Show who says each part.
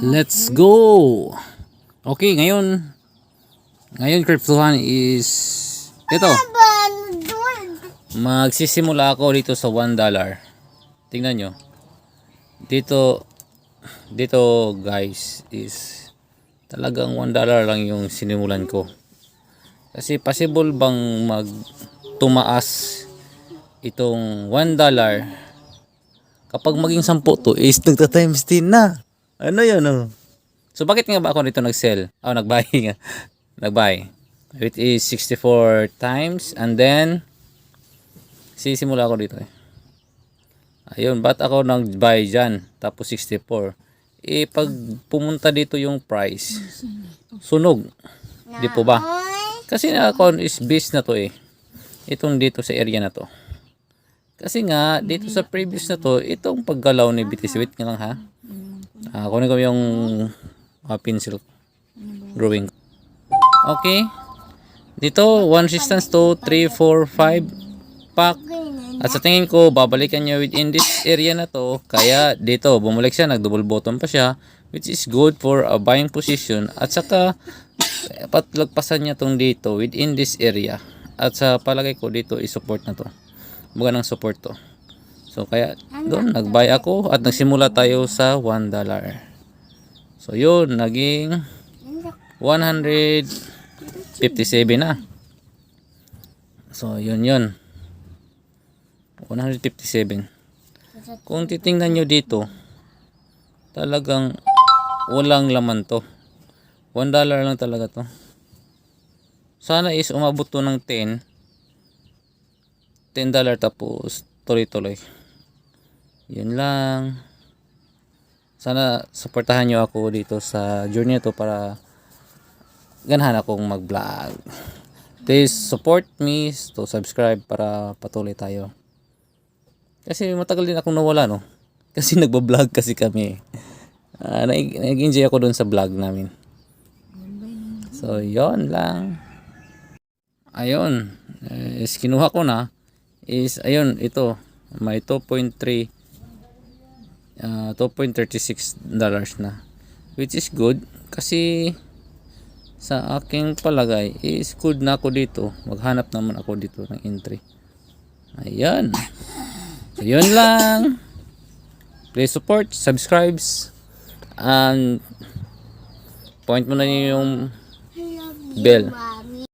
Speaker 1: Let's go! Okay, ngayon, ngayon cryptohan is, ito, magsisimula ako dito sa 1 dollar. Tingnan nyo. Dito, dito guys, is talagang 1 dollar lang yung sinimulan ko. Kasi possible bang mag tumaas itong 1 dollar kapag maging 10 to is nagta times 10 na. Ano yun oh? So bakit nga ba ako dito nag-sell? Oh, nag-buy nga. nag-buy. It is 64 times and then sisimula ako dito eh. Ayun, ba't ako nag-buy dyan? Tapos 64. Eh, pag pumunta dito yung price, sunog. Di po ba? Kasi na ako is base na to eh. Itong dito sa area na to. Kasi nga, dito sa previous na to, itong paggalaw ni BTC. Wait nga lang ha. Ah, kunin ko yung ah, pencil drawing. Okay. Dito, one resistance to 3, 4, 5 pack. At sa tingin ko, babalikan niya within this area na to. Kaya dito, bumalik siya, nag-double bottom pa siya. Which is good for a buying position. At saka, patlagpasan niya tong dito within this area. At sa palagay ko, dito is-support na to. Buga ng support to. So, kaya doon, nag-buy ako at nagsimula tayo sa 1 dollar. So, yun, naging 157 na. So, yun yun. 157. Kung titingnan nyo dito, talagang walang laman to. 1 dollar lang talaga to. Sana is umabot to ng 10. 10 dollar tapos tuloy-tuloy. Yun lang. Sana supportahan nyo ako dito sa journey to para ganahan akong mag-vlog. Please support me to subscribe para patuloy tayo. Kasi matagal din akong nawala no. Kasi nagba-vlog kasi kami. Uh, nag-enjoy ako doon sa vlog namin. So, yon lang. Ayun. Eh, is kinuha ko na. Is, ayun, ito. May 2.3 uh, 2.36 dollars na. Which is good. Kasi sa aking palagay is good na ako dito. Maghanap naman ako dito ng entry. Ayan. So, yun lang. Please support, subscribes, and point mo na yung bell